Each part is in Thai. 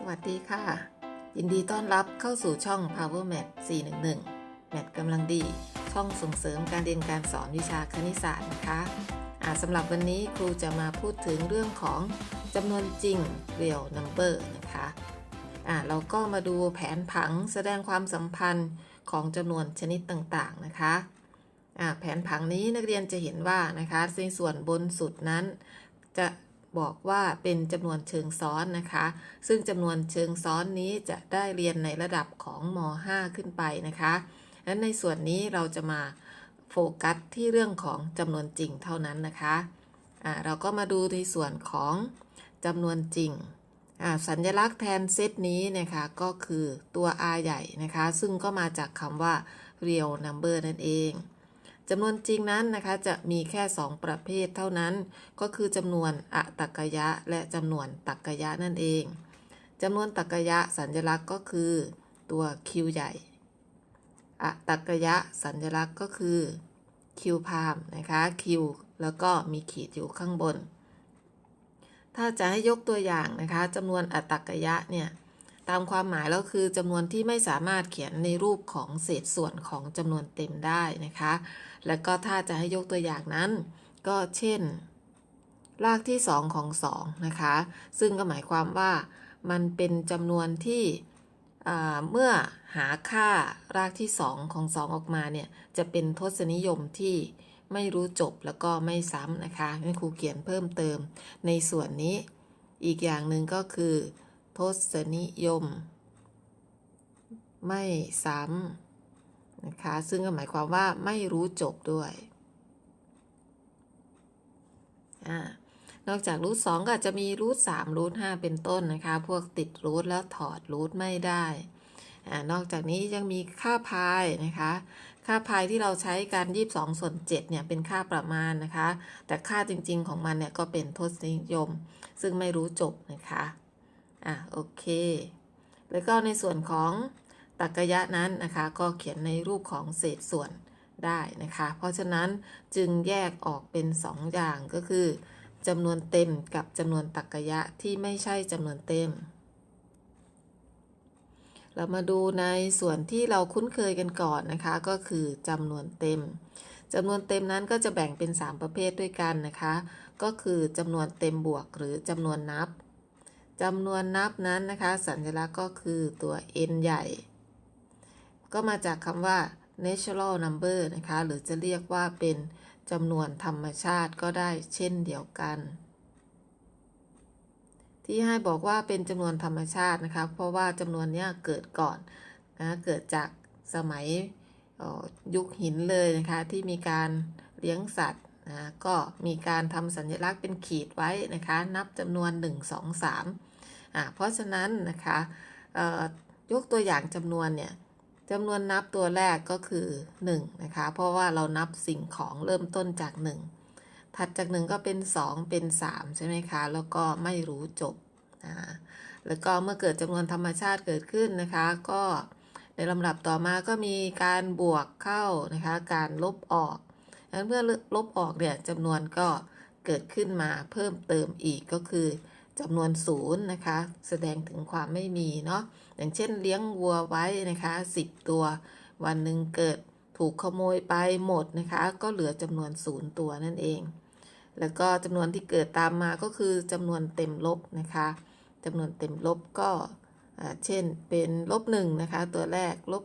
สวัสดีค่ะ ยินดีต้อนรับเข้าสู่ช่อง Power Math 411แมทกำลังดี ช่องส่งเสริมการเรียนการสอนวิชาคณิตศาสตร์นะคะอ่าสำหรับวันนี้ครูจะมาพูดถึงเรื่องของจำนวนจริง real number นะคะอ่าเราก็มาดูแผนผังแสดงความสัมพันธ์ของจำนวนชนิดต่างๆนะคะแผนผังนี้นักเรียนจะเห็นว่านะคะในส่วนบนสุดนั้นจะ บอกว่าเป็นจำนวนเชิงซ้อนนะคะ ซึ่งจำนวนเชิงซ้อนนี้จะได้เรียนในระดับของม .5 ขึ้นไปนะคะและในส่วนนี้เราจะมาโฟกัสที่เรื่องของจำนวนจริงเท่านั้นนะคะะเราก็มาดูในส่วนของจำนวนจริง สัญลักษณ์แทนเซตนี้นะคะก็คือตัว r ใหญ่นะคะ ซึ่งก็มาจากคำว่า real number นั่นเอง จำนวนจริงนั้นนะคะจะมีแค่ 2 ประเภทเท่านั้น ก็คือจำนวนอะตักกยะ และจำนวนตักกยะนั่นเองจำนวนตักกยะสัญลักษณ์ก็คือตัว q ใหญ่อะตักกยะสัญลักษณ์ก็คือ q พามนะคะ q แล้วก็มีขีดอยู่ข้างบน ถ้าจะให้ยกตัวอย่างนะคะจำนวนอะตักกยะเนี่ย ตามความหมายแล้วคือจำนวนที่ไม่สามารถเขียนในรูปของเศษส่วนของจำนวนเต็มได้นะคะ แล้วก็ถ้าจะให้ยกตัวอย่างนั้น ก็เช่น รากที่ 2 ของ 2 นะคะ ซึ่งก็หมายความว่ามันเป็นจำนวนที่เมื่อหาค่ารากที่ 2 ของ 2 ออกมาเนี่ย จะเป็นทศนิยมที่ไม่รู้จบแล้วก็ไม่ซ้ำนะคะนี่ครูเขียนเพิ่มเติมในส่วนนี้ อีกอย่างหนึ่งก็คือ ทศนิยม ไม่ซ้ำนะคะ ซึ่งก็หมายความว่าไม่รู้จบด้วยอนอกจากรูทสองก็จะมีรูทสามรูทห้าเป็นต้นนะคะ พวกติดรูทแล้วถอดรูทไม่ได้อนอกจากนี้ยังมีค่าพายนะคะ ค่าพายที่เราใช้กัน22ส่วน7เนี่ยเป็นค่าประมาณนะคะ แต่ค่าจริงๆของมันเนี่ยก็เป็นทศนิยม ซึ่งไม่รู้จบนะคะ อะโอเค แล้วก็ในส่วนของตรรกยะนั้นนะคะ ก็เขียนในรูปของเศษส่วนได้นะคะ เพราะฉะนั้นจึงแยกออกเป็น 2 อย่างก็คือจำนวนเต็มกับจำนวนตรรกยะที่ไม่ใช่จำนวนเต็ม เรามาดูในส่วนที่เราคุ้นเคยกันก่อนนะคะ ก็คือจำนวนเต็มจำนวนเต็มนั้นก็จะแบ่งเป็น 3 ประเภทด้วยกันนะคะ ก็คือจำนวนเต็มบวกหรือจำนวนนับ จำนวนนับนั้นนะคะ สัญลักษณ์ก็คือตัว n ใหญ่ ก็มาจากคำว่า natural number นะคะ หรือจะเรียกว่าเป็นจำนวนธรรมชาติก็ได้เช่นเดียวกัน ที่ให้บอกว่าเป็นจำนวนธรรมชาตินะคะ เพราะว่าจำนวนนี้เกิดก่อนนะเกิดจากสมัยยุคหินเลยนะคะ ที่มีการเลี้ยงสัตว์นะก็มีการทำสัญลักษณ์เป็นขีดไว้นะคะ นับจำนวน 1 2 3อ่า เพราะฉะนั้นนะคะยกตัวอย่างจำนวนเนี่ยจำนวนนับตัวแรกก็คือ1นะคะ เพราะว่าเรานับสิ่งของเริ่มต้นจาก 1 ถัดจาก 1 ก็เป็น 2 เป็น 3 ใช่ไหมคะ แล้วก็ไม่รู้จบนะแล้วก็เมื่อเกิดจำนวนธรรมชาติเกิดขึ้นนะคะ ก็ในลำดับต่อมาก็มีการบวกเข้านะคะ การลบออกดังนั้นเมื่อลบออกเนี่ยจำนวนก็เกิดขึ้นมาเพิ่มเติมอีกก็คือ จำนวนศูนย์นะคะ แสดงถึงความไม่มีเนาะอย่างเช่นเลี้ยงวัวไว้นะคะ10 ตัว วันหนึ่งเกิดถูกขโมยไปหมดนะคะ ก็เหลือจำนวนศูนย์ตัวนั่นเอง แล้วก็จำนวนที่เกิดตามมาก็คือจำนวนเต็มลบนะคะจำนวนเต็มลบก็เช่นเป็นลบ1นะคะ ตัวแรกลบ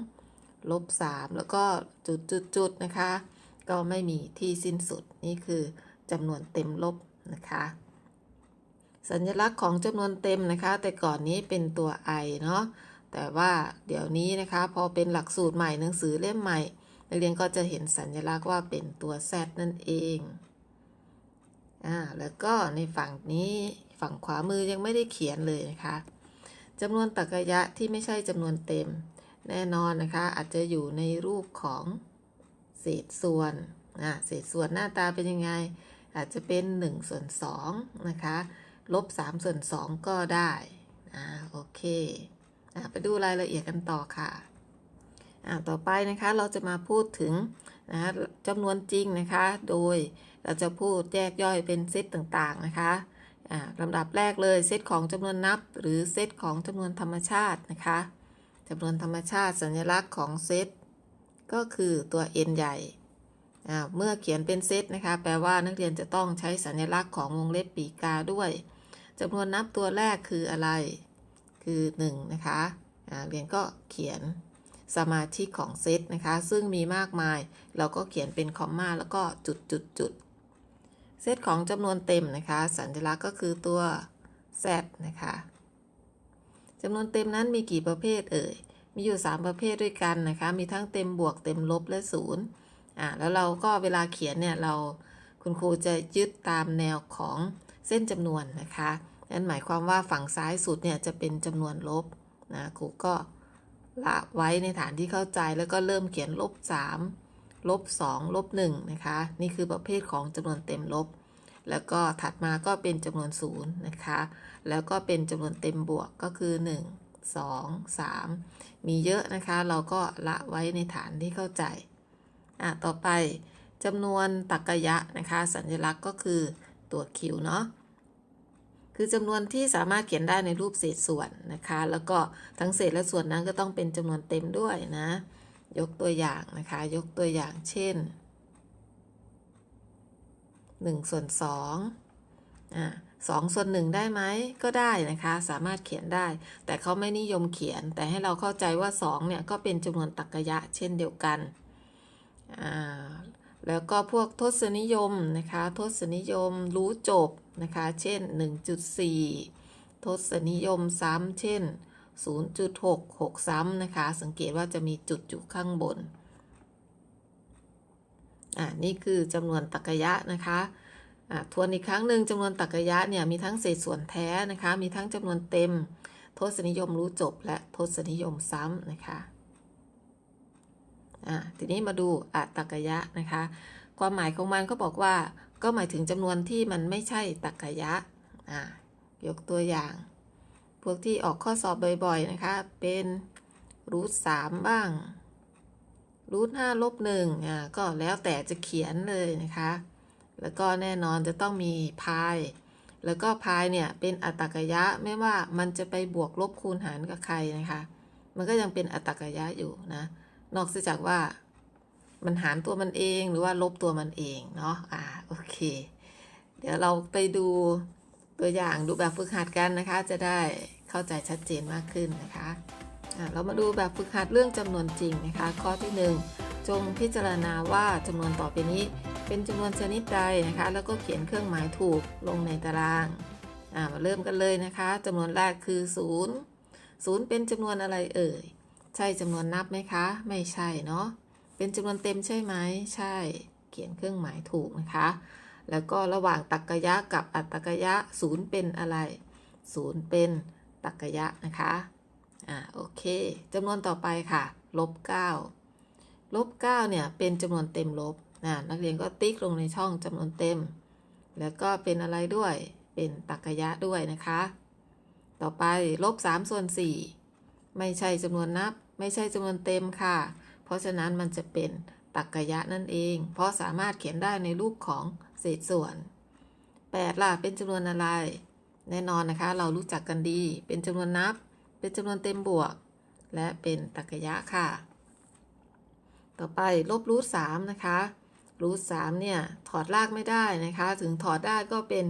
2ลบ3แล้วก็จุดจุดจุดนะคะ ก็ไม่มีที่สิ้นสุดนี่คือจำนวนเต็มลบนะคะ สัญลักษณ์ของจำนวนเต็มนะคะ แต่ก่อนนี้เป็นตัว i เนาะแต่ว่าเดี๋ยวนี้นะคะ พอเป็นหลักสูตรใหม่หนังสือเล่มใหม่นักเรียนก็จะเห็นสัญลักษณ์ว่าเป็นตัว z นั่นเองอ่าแล้วก็ในฝั่งนี้ฝั่งขวามือยังไม่ได้เขียนเลยนะคะจำนวนตรรกยะที่ไม่ใช่จำนวนเต็ม แน่นอนนะคะ อาจจะอยู่ในรูปของเศษส่วนอ่าเศษส่วนหน้าตาเป็นยังไง อาจจะเป็น1ส่วน2นะคะ ลบ3ส่วน2ก็ได้นะโอเคอไปดูรายละเอียดกันต่อค่ะอ่าต่อไปนะคะเราจะมาพูดถึงนะจำนวนจริงนะคะ โดยเราจะพูดแยกย่อยเป็นเซตต่างๆนะคะอ่าลำดับแรกเลยเซตของจำนวนนับ หรือเซตของจำนวนธรรมชาตินะคะจำนวนธรรมชาติสัญลักษณ์ของเซตก็คือตัว n ใหญ่อ่าเมื่อเขียนเป็นเซตนะคะ แปลว่านักเรียนจะต้องใช้สัญลักษณ์ของวงเล็บปีกาด้วย จำนวนนับตัวแรกคืออะไร คือ 1 นะคะเรียนก็เขียนสมาชิกของเซตนะคะ ซึ่งมีมากมาย เราก็เขียนเป็นคอมมาแล้วก็จุดจุดจุดเซตของจำนวนเต็มนะคะ สัญลักษณ์ก็คือตัว z นะคะจำนวนเต็มนั้นมีกี่ประเภทเอ่ย มีอยู่ 3 ประเภทด้วยกันนะคะ มีทั้งเต็มบวกเต็มลบและศูนย์อ่าแล้วเราก็เวลาเขียนเนี่ยเราคุณครูจะยึดตามแนวของ เส้นจำนวนนะคะนั่นหมายความว่าฝั่งซ้ายสุดเนี่ยจะเป็นจำนวนลบนะครูก็ละไว้ในฐานที่เข้าใจแล้วก็เริ่มเขียนลบ3ลบ2ลบ1นะคะ นี่คือประเภทของจำนวนเต็มลบ แล้วก็ถัดมาก็เป็นจำนวนศูนย์นะคะ แล้วก็เป็นจำนวนเต็มบวกก็คือ 1 2 3 มีเยอะนะคะ เราก็ละไว้ในฐานที่เข้าใจ อะ ต่อไปจำนวนตรรกะยะนะคะ สัญลักษณ์ก็คือ ตัวคิวเนาะคือจำนวนที่สามารถเขียนได้ในรูปเศษส่วนนะคะ แล้วก็ทั้งเศษและส่วนนั้นก็ต้องเป็นจำนวนเต็มด้วยนะ ยกตัวอย่างนะคะ ยกตัวอย่างเช่น1ส่วน2อ่า2ส่วน1ได้ไหมก็ได้นะคะ สามารถเขียนได้ แต่เขาไม่นิยมเขียน แต่ให้เราเข้าใจว่า2เนี่ยก็เป็นจำนวนตรรกะยะเช่นเดียวกันอ่า แล้วก็พวกทศนิยมนะคะ ทศนิยมรู้จบนะคะ เช่น 1.4 ทศนิยมซ้ำเช่น0.66ซ้ำนะคะ สังเกตว่าจะมีจุดอยู่ข้างบน อ่านี่คือจำนวนตรกยะนะคะอ่าทวนอีกครั้งหนึ่งจำนวนตรกยะเนี่ยมีทั้งเศษส่วนแท้นะคะ มีทั้งจำนวนเต็ม ทศนิยมรู้จบและทศนิยมซ้ำนะคะ อ่าทีนี้มาดูอัตตกยะนะคะ ความหมายของมันก็บอกว่า ก็หมายถึงจำนวนที่มันไม่ใช่ตรรกยะอ่ายกตัวอย่าง พวกที่ออกข้อสอบบ่อยๆนะคะ เป็นรูทสามบ้างรูทห้าลบหนึ่งอ่าก็แล้วแต่จะเขียนเลยนะคะ แล้วก็แน่นอนจะต้องมีพาย แล้วก็พายเนี่ยเป็นอัตกยะไม่ว่ามันจะไปบวกลบคูณหารกับใครนะคะ มันก็ยังเป็นอัตกยะอยู่นะ นอกจากว่ามันหารตัวมันเองหรือว่าลบตัวมันเองเนาะอ่าโอเค เดี๋ยวเราไปดูตัวอย่างดูแบบฝึกหัดกันนะคะ จะได้เข้าใจชัดเจนมากขึ้นนะคะอ่าเรามาดูแบบฝึกหัดเรื่องจำนวนจริงนะคะ ข้อที่ 1 จงพิจารณาว่าจำนวนต่อไปนี้ เป็นจำนวนชนิดใดนะคะ แล้วก็เขียนเครื่องหมายถูกลงในตารางอ่ามาเริ่มกันเลยนะคะจำนวนแรกคือ 0 0 เป็นจำนวนอะไรเอ่ย ใช่จำนวนนับไหมคะ ไม่ใช่เนาะ เป็นจำนวนเต็มใช่ไหม ใช่ เขียนเครื่องหมายถูกนะคะ แล้วก็ระหว่างตรรกะยะกับอัตตรกะยะศูนย์เป็นอะไร ศูนย์เป็นตรรกะยะนะคะ อ่า โอเคจำนวนต่อไปค่ะ ลบ9ลบ9เนี่ย เป็นจำนวนเต็มลบนะนักเรียนก็ติ๊กลงในช่องจำนวนเต็ม แล้วก็เป็นอะไรด้วย เป็นตรรกะยะด้วยนะคะ ต่อไปลบ3ส่วน4ไม่ใช่จำนวนนับ ไม่ใช่จำนวนเต็มค่ะ เพราะฉะนั้นมันจะเป็นตรรกยะนั่นเอง เพราะสามารถเขียนได้ในรูปของเศษส่วน 8 ล่ะ เป็นจำนวนอะไร แน่นอนนะคะ เรารู้จักกันดี เป็นจำนวนนับ เป็นจำนวนเต็มบวก และเป็นตรรกยะค่ะ ต่อไปลบรูทสามนะคะรูทสามเนี่ย ถอดรากไม่ได้นะคะ ถึงถอดได้ก็เป็น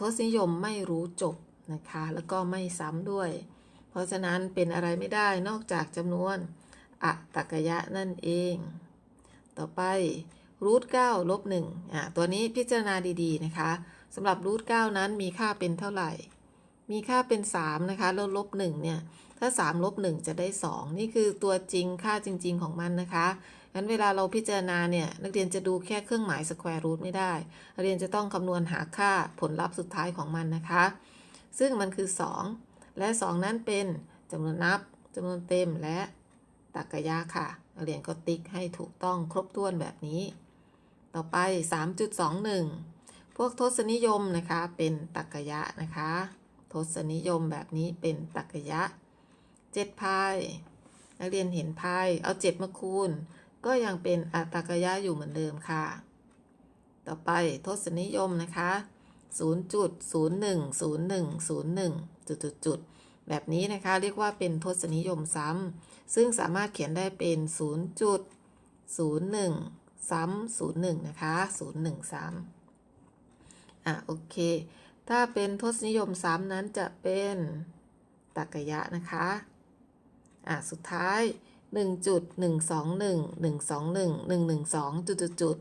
ทศนิยมไม่รู้จบนะคะ แล้วก็ไม่ซ้ำด้วย เพราะฉะนั้นเป็นอะไรไม่ได้นอกจากจำนวนอัตตรกยะนั่นเอง ต่อไปรูท9ลบ1อะตัวนี้พิจารณาดีๆนะคะสำหรับรูท9นั้นมีค่าเป็นเท่าไหร่ มีค่าเป็น3นะคะแล้วลบ1เนี่ยถ้า3ลบ1จะได้ 2 นี่คือตัวจริงค่าจริง ๆ ของมันนะคะงั้นเวลาเราพิจารณาเนี่ยนักเรียนจะดูแค่เครื่องหมายสแควร์รูทไม่ได้นักเรียนจะต้องคำนวณหาค่าผลลัพธ์สุดท้ายของมันนะคะ ซึ่งมันคือ 2 และ 2 นั้นเป็นจำนวนนับจำนวนเต็มและตรรกะยะค่ะนักเรียนก็ติ๊กให้ถูกต้องครบถ้วนแบบนี้ ต่อไป 3.21 พวกทศนิยมนะคะเป็นตรรกะยะนะคะ ทศนิยมแบบนี้เป็นตรรกะยะ7พายนักเรียนเห็นพายเอา7มาคูณ ก็ยังเป็นอัตรกะยะอยู่เหมือนเดิมค่ะ ต่อไปทศนิยมนะคะ0.010101จุดจุดจุด แบบนี้นะคะเรียกว่าเป็นทศนิยมซ้ำซึ่งสามารถเขียนได้เป็น 0.01 ซ้ำ01 นะคะ 013อะโอเค ถ้าเป็นทศนิยมซ้ำนั้นจะเป็นตรกยะนะคะอะสุดท้าย 1.121 121 112จุดจุดจุด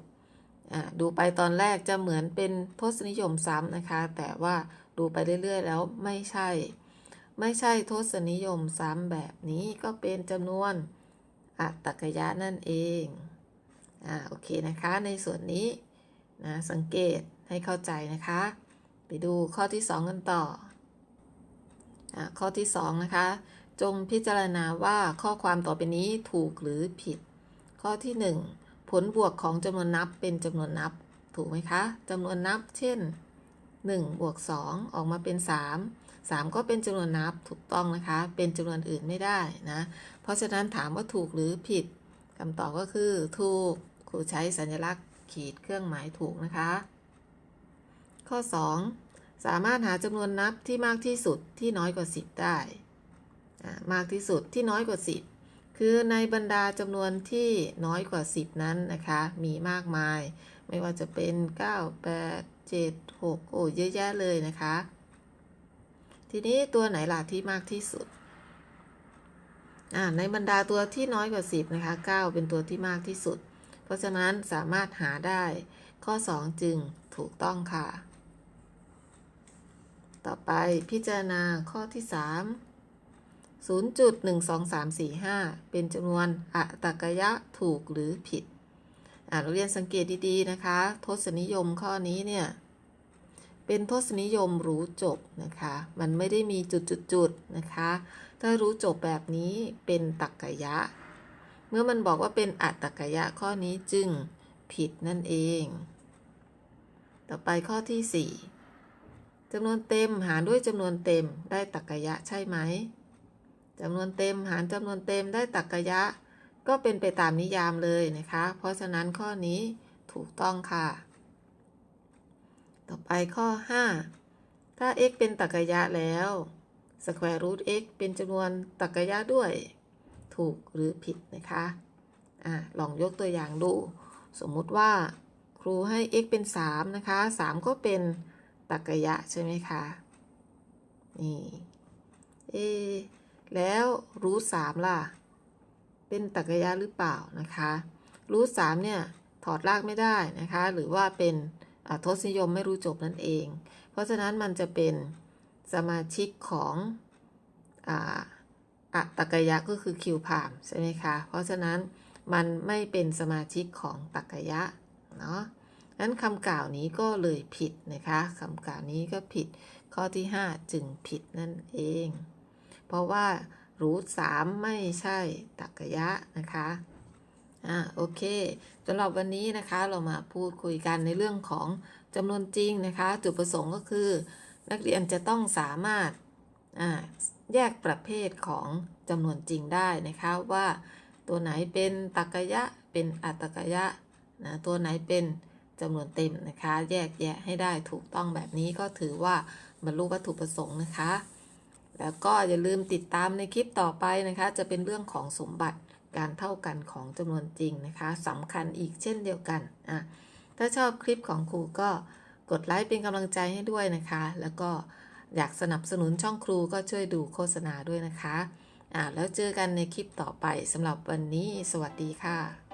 อะดูไปตอนแรกจะเหมือนเป็นทศนิยมซ้ำนะคะ แต่ว่าดูไปเรื่อย ๆ แล้วไม่ใช่ ไม่ใช่ทศนิยมซ้ำแบบนี้ก็เป็นจำนวนอัตกยะนั่นเอง อ่า โอเคนะคะ ในส่วนนี้นะสังเกตให้เข้าใจนะคะ ไปดูข้อที่ 2 กันต่ออ่าข้อที่ 2 นะคะ จงพิจารณาว่าข้อความต่อไปนี้ถูกหรือผิด ข้อที่ 1 ผลบวกของจำนวนนับเป็นจำนวนนับ ถูกไหมคะจำนวนนับ เช่น 1 บวก 2 ออกมาเป็น 3 3 ก็เป็นจำนวนนับถูกต้องนะคะ เป็นจำนวนอื่นไม่ได้นะ เพราะฉะนั้นถามว่าถูกหรือผิดคำตอบก็คือถูกครูใช้สัญลักษณ์ขีดเครื่องหมายถูกนะคะ ข้อ 2 สามารถหาจำนวนนับที่มากที่สุดที่น้อยกว่า 10 ได้มากที่สุดที่น้อยกว่า 10 คือในบรรดาจำนวนที่น้อยกว่า 10 นั้นนะคะ มีมากมาย ไม่ว่าจะเป็น 9 8 7 6 โอ้เยอะแยะเลยนะคะ ทีนี้ตัวไหนล่ะที่มากที่สุดอ่าในบรรดาตัวที่น้อยกว่า 10 นะคะ 9 เป็นตัวที่มากที่สุด เพราะฉะนั้นสามารถหาได้ ข้อ 2 จึงถูกต้องค่ะ ต่อไปพิจารณาข้อที่ 3 0.12345 เป็นจำนวนอัตกยะถูกหรือผิด อ่าเราเรียนสังเกตดี ๆ นะคะ ทศนิยมข้อนี้เนี่ย เป็นทศนิยมรู้จบนะคะ มันไม่ได้มีจุดๆๆนะคะ ถ้ารู้จบแบบนี้เป็นตักกยะ เมื่อมันบอกว่าเป็นอัตตกยะข้อนี้จึงผิดนั่นเอง ต่อไปข้อที่ 4จำนวนเต็มหารด้วยจำนวนเต็มได้ตักกยะใช่ไหมจำนวนเต็มหารจำนวนเต็มได้ตักกยะ ก็เป็นไปตามนิยามเลยนะคะ เพราะฉะนั้นข้อนี้ถูกต้องค่ะ ต่อไปข้อ 5 ถ้า x เป็นตรรกะยะแล้ว square root x เป็นจำนวนตรรกะยะด้วย ถูกหรือผิดนะคะอะลองยกตัวอย่างดู สมมุติว่าครูให้ x เป็น 3 นะคะ 3 ก็เป็นตรรกะยะใช่ไหมคะ นี่เอแล้วรูทสามล่ะ เป็นตรรกะยะหรือเปล่านะคะ รูทสามเนี่ย ถอดรากไม่ได้นะคะ หรือว่าเป็น ทศนิยมไม่รู้จบนั่นเอง เพราะฉะนั้นมันจะเป็นสมาชิกของอ่าอะตรรกะยะก็คือคิวพามใช่ไหมคะ เพราะฉะนั้นมันไม่เป็นสมาชิกของตรรกะยะเนาะนั้นคำกล่าวนี้ก็เลยผิดนะคะคำกล่าวนี้ก็ผิด ข้อที่ 5 จึงผิดนั่นเอง เพราะว่ารูทสามไม่ใช่ตรรกะยะนะคะ อ่าโอเคสำหรับวันนี้นะคะเรามาพูดคุยกันในเรื่องของจำนวนจริงนะคะ จุดประสงค์ก็คือ นักเรียนจะต้องสามารถอ่าแยกประเภทของจำนวนจริงได้นะคะว่าตัวไหนเป็นตรรกะยะเป็นอัตรกะยะนะตัวไหนเป็นจำนวนเต็มนะคะ แยกแยะให้ได้ถูกต้องแบบนี้ก็ถือว่าบรรลุวัตถุประสงค์นะคะ แล้วก็อย่าลืมติดตามในคลิปต่อไปนะคะ จะเป็นเรื่องของสมบัติ การเท่ากันของจำนวนจริงนะคะสำคัญอีกเช่นเดียวกันอะถ้าชอบคลิปของครูก็กดไลค์เป็นกำลังใจให้ด้วยนะคะ แล้วก็อยากสนับสนุนช่องครูก็ช่วยดูโฆษณาด้วยนะคะอะแล้วเจอกันในคลิปต่อไปสำหรับวันนี้ สวัสดีค่ะ